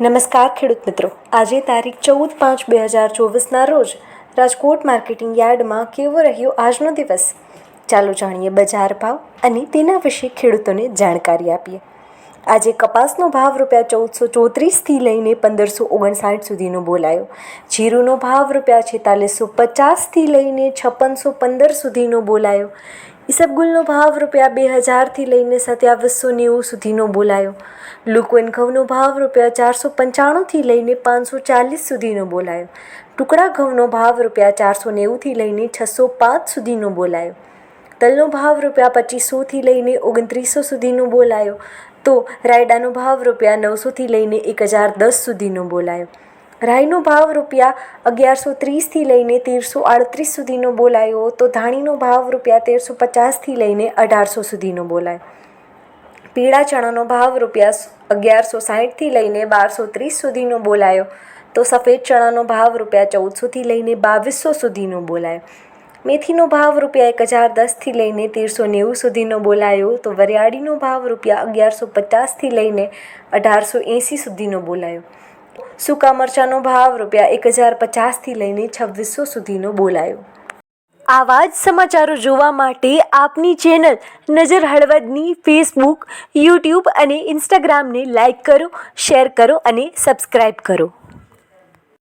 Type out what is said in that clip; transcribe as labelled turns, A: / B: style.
A: નમસ્કાર ખેડૂત મિત્રો. આજે તારીખ ચૌદ પાંચ બે હજાર ચોવીસના રોજ રાજકોટ માર્કેટિંગ યાર્ડમાં કેવો રહ્યો આજનો દિવસ? ચાલો જાણીએ બજાર ભાવ અને તેના વિશે ખેડૂતોને જાણકારી આપીએ. આજે કપાસનો ભાવ રૂપિયા ચૌદસો ચોત્રીસથી લઈને પંદરસો ઓગણસાઠ સુધીનો બોલાયો. જીરુનો ભાવ રૂપિયા છેતાલીસો પચાસથી લઈને છપ્પનસો પંદર સુધીનો બોલાયો. ઈસબગુલનો ભાવ રૂપિયા બે હજારથી લઈને સત્યાવીસો નેવું સુધીનો બોલાયો. લુકવેન ઘઉંનો ભાવ રૂપિયા ચારસો પંચાણુંથી લઈને પાંચસો ચાલીસ સુધીનો બોલાયો. ટુકડા ઘઉંનો ભાવ રૂપિયા ચારસો નેવુંથી લઈને છસો પાંચ સુધીનો બોલાયો. તલનો ભાવ રૂપિયા પચીસોથી લઈને ઓગણત્રીસો સુધીનો બોલાયો. તો રાયડાનો ભાવ રૂપિયા નવસોથી લઈને એક હજાર દસ સુધીનો બોલાયો. રાઈનો ભાવ રૂપિયા અગિયારસો ત્રીસથી લઈને તેરસો આડત્રીસ સુધીનો બોલાયો. તો ધાણીનો ભાવ રૂપિયા તેરસો પચાસથી લઈને અઢારસો સુધીનો બોલાયો. પીળા ચણાનો ભાવ રૂપિયા અગિયારસો સાહીઠથી લઈને બારસો ત્રીસ સુધીનો બોલાયો. તો સફેદ ચણાનો ભાવ રૂપિયા ચૌદસોથી લઈને બાવીસો સુધીનો બોલાયો. મેથીનો ભાવ રૂપિયા એક હજાર દસથી લઈને તેરસો નેવું સુધીનો બોલાયો તો વરિયાળીનો ભાવ રૂપિયા અગિયારસો પચાસથી લઈને અઢારસો એંસી સુધીનો બોલાયો. સૂકા મરચાંનો ભાવ રૂપિયા એક હજાર પચાસથી લઈને છવ્વીસો સુધીનો બોલાયો. આવા જ સમાચારો જોવા માટે આપની ચેનલ નજર હળવદની ફેસબુક, યુટ્યુબ અને ઇન્સ્ટાગ્રામને લાઇક કરો, શેર કરો અને સબસ્ક્રાઈબ કરો.